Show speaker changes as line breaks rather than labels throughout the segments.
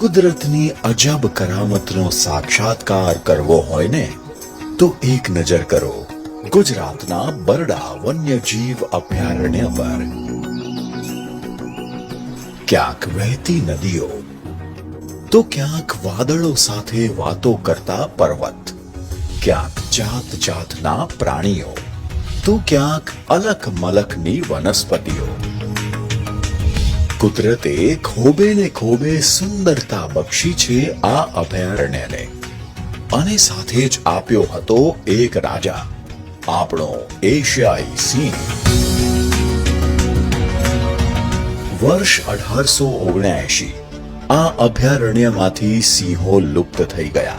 કુદરતની અજબ કરામતનો સાક્ષાત્કાર કરવો હોય ને, તો એક નજર કરો ગુજરાતના બરડા વન્યજીવ અભયારણ્ય પર. ક્યાંક વહેતી નદીઓ, તો ક્યાંક વાદળો સાથે વાતો કરતા પર્વત, ક્યાંક જાત જાતના પ્રાણીઓ, તો ક્યાંક અલક મલકની વનસ્પતિઓ. કુદરતે ખોબે ને ખોબે સુંદરતા બક્ષી છે આ અભયારણ્યને. અને સાથે જ આપ્યો હતો એક રાજા, આપણો એશિયાઈ સિંહ. વર્ષ અઢારસો ઓગણએંશી આ અભયારણ્યમાંથી સિંહો લુપ્ત થઈ ગયા.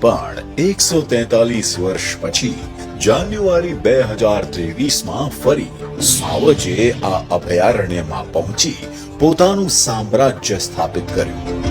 પણ એકસો તેતાલીસ વર્ષ પછી, જાન્યુઆરી બે હજાર ત્રેવીસમાં ફરી સાવજે આ અભયારણ્યમાં પહોંચી પોતાનું સામ્રાજ્ય સ્થાપિત કર્યું.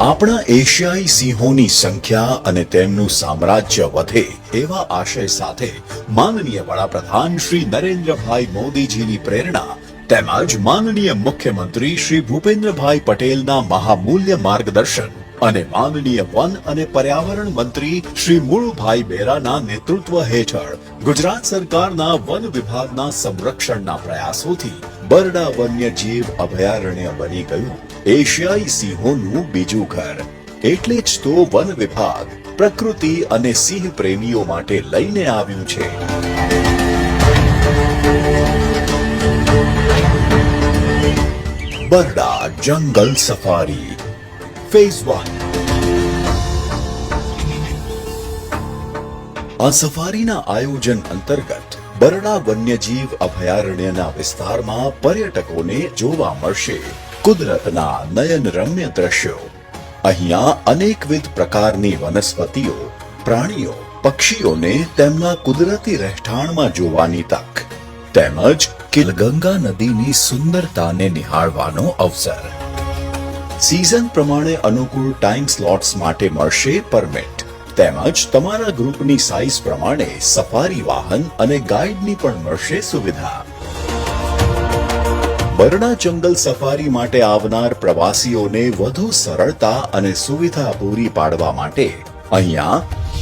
આપણા એશિયાઈ સિંહોની સંખ્યા અને તેમનું સામ્રાજ્ય વધે એવા આશય સાથે માનનીય વડાપ્રધાન શ્રી નરેન્દ્રભાઈ મોદીજીની પ્રેરણા તેમજ માનનીય મુખ્યમંત્રી શ્રી ભૂપેન્દ્રભાઈ પટેલના મહામૂલ્ય માર્ગદર્શન અને માનનીય વન અને પર્યાવરણ મંત્રી શ્રી મુળુભાઈ બેરાના નેતૃત્વ હેઠળ ગુજરાત સરકારના વન વિભાગના સંરક્ષણના પ્રયાસોથી બરડા વન્યજીવ અભયારણ્ય બની ગયું. એશિયાઈ સિંહોનું બીજું ઘર. એટલે જ તો વન વિભાગ પ્રકૃતિ અને સિંહ પ્રેમીઓ માટે લઈને આવ્યું છે. બરડા જંગલ સફારી. ફેઝ વન આ સફારીના આયોજન અંતર્ગત બરડા વન્યજીવ અભયારણ્યના વિસ્તારમાં પર્યટકોને જોવા મળશે. કુદરતના નયનરમ્ય દ્રશ્યો. અહીંયા અનેકવિધ પ્રકારની વનસ્પતિઓ, પ્રાણીઓ, પક્ષીઓને તેમના કુદરતી રહેઠાણમાં જોવાની તક. તેમજ કિલગંગા નદીની સુંદરતાને નિહાળવાનો અવસર. સીઝન પ્રમાણે અનુકૂળ ટાઈમ સ્લોટ્સ માટે મળશે પરમિટ. તેમજ તમારા ગ્રુપની સાઇઝ પ્રમાણે સફારી વાહન અને ગાઈડની પણ મળશે સુવિધા. બરડા જંગલ સફારી માટે આવનાર પ્રવાસીઓને વધુ સરળતા અને સુવિધા પૂરી પાડવા માટે અહીંયા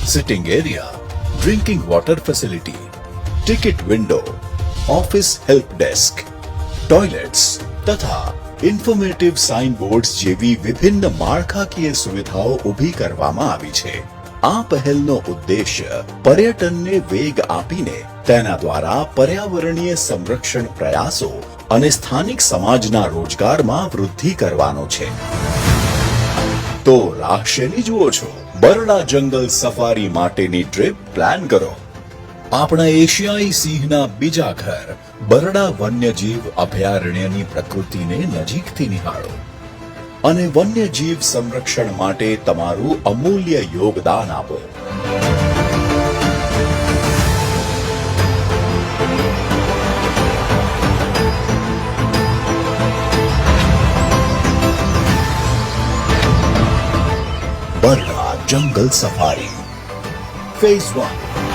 sitting area drinking water facility ticket window office help desk toilets તથા ઇન્ફોર્મેટિવ સાઇન બોર્ડ્સ જેવી વિભિન્ન માળખાકીય સુવિધાઓ ઊભી કરવામાં આવી છે. આ પહેલનો ઉદ્દેશ્ય પર્યટનને વેગ આપીને તેના દ્વારા પર્યાવરણીય સંરક્ષણ પ્રયાસો અને સ્થાનિક સમાજના રોજગારમાં વૃદ્ધિ કરવાનો છે. તો રાહ જુઓ છો, બરડા જંગલ સફારી માટેની ટ્રીપ પ્લાન કરો. આપણા એશિયાઈ સિંહના બીજા ઘર બરડા વન્યજીવ અભયારણ્યની પ્રકૃતિને નજીકથી નિહાળો. અને વન્યજીવ સંરક્ષણ માટે તમારું અમૂલ્ય યોગદાન આપો. બરડા જંગલ સફારી. Phase one.